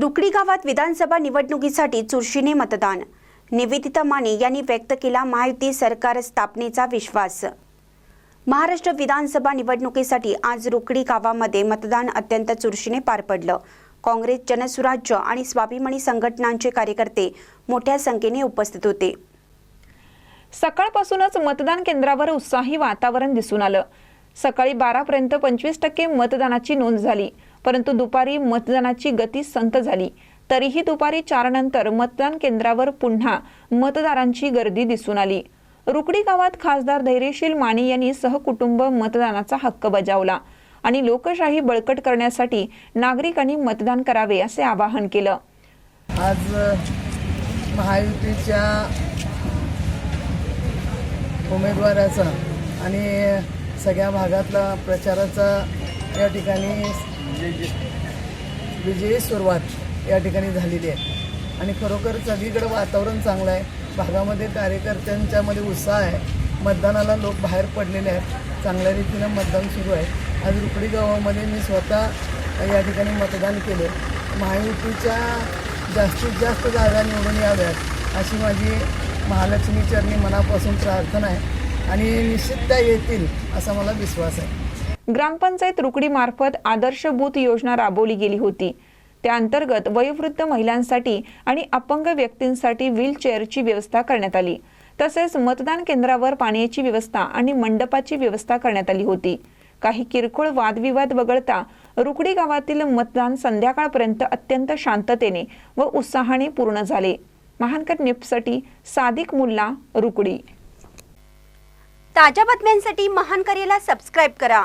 रुकडी गावात विधानसभा निवडणुकीसाठी चुरशीने मतदान. निवेदिता माने यांनी व्यक्त केला महायुती सरकार स्थापनेचा विश्वास. महाराष्ट्र विधानसभा निवडणुकीसाठी आज रुकडी गावामध्ये मतदान अत्यंत चुरशीने पार पडलं. काँग्रेस जनसुराज्य आणि स्वाभिमानी संघटनांचे कार्यकर्ते मोठ्या संख्येने उपस्थित होते. सकाळपासूनच मतदान केंद्रावर उत्साही वातावरण दिसून आलं. सकाळी बारापर्यंत पंचवीस टक्के मतदानाची नोंद झाली. परंतु दुपारी मतदानाची गती संत झाली. तरीही दुपारी चारनंतर मतदान केंद्रावर पुन्हा मतदारांची गर्दी दिसून आली. रुकडी गावात खासदार धैर्यशील माने यांनी सहकुटुंब मतदानाचा हक्क बजावला आणि लोकशाही बळकट करण्यासाठी नागरिकांनी मतदान करावे असे आवाहन केलं. आज महायुतीच्या उमेदवाराचा आणि सगळ्या भागातला प्रचाराचा या ठिकाणी विजयी सुरुवात या ठिकाणी झालेली आहे. आणि खरोखर सगळीकडं वातावरण चांगलं आहे. भागामध्ये कार्यकर्त्यांच्यामध्ये उत्साह आहे. मतदानाला लोक बाहेर पडलेले आहेत. चांगल्या रीतीनं मतदान सुरू आहे. आज रुकडी गावामध्ये मी स्वतः या ठिकाणी मतदान केलं. महायुतीच्या जास्तीत जास्त जागा निवडून याव्यात अशी माझी महालक्ष्मी चरणी मनापासून प्रार्थना आहे. आणि निश्चित त्या येतील असा मला विश्वास आहे. ग्रामपंचायत रुकडीमार्फत आदर्श बूथ योजना राबवली गेली होती. त्याअंतर्गत वयोवृद्ध महिलांसाठी आणि अपंग व्यक्तींसाठी व्हीलचेअरची व्यवस्था करण्यात आली. तसेच मतदान केंद्रावर पाण्याची व्यवस्था आणि मंडपाची व्यवस्था करण्यात आली होती. काही किरकोळ वादविवाद वगळता रुकडी गावातील मतदान संध्याकाळपर्यंत अत्यंत शांततेने व उत्साहाने पूर्ण झाले. महानकर निपसाठी सादिक मुल्ला रुकडी. ताज्या बातम्यांसाठी महानकरीला सबस्क्राईब करा.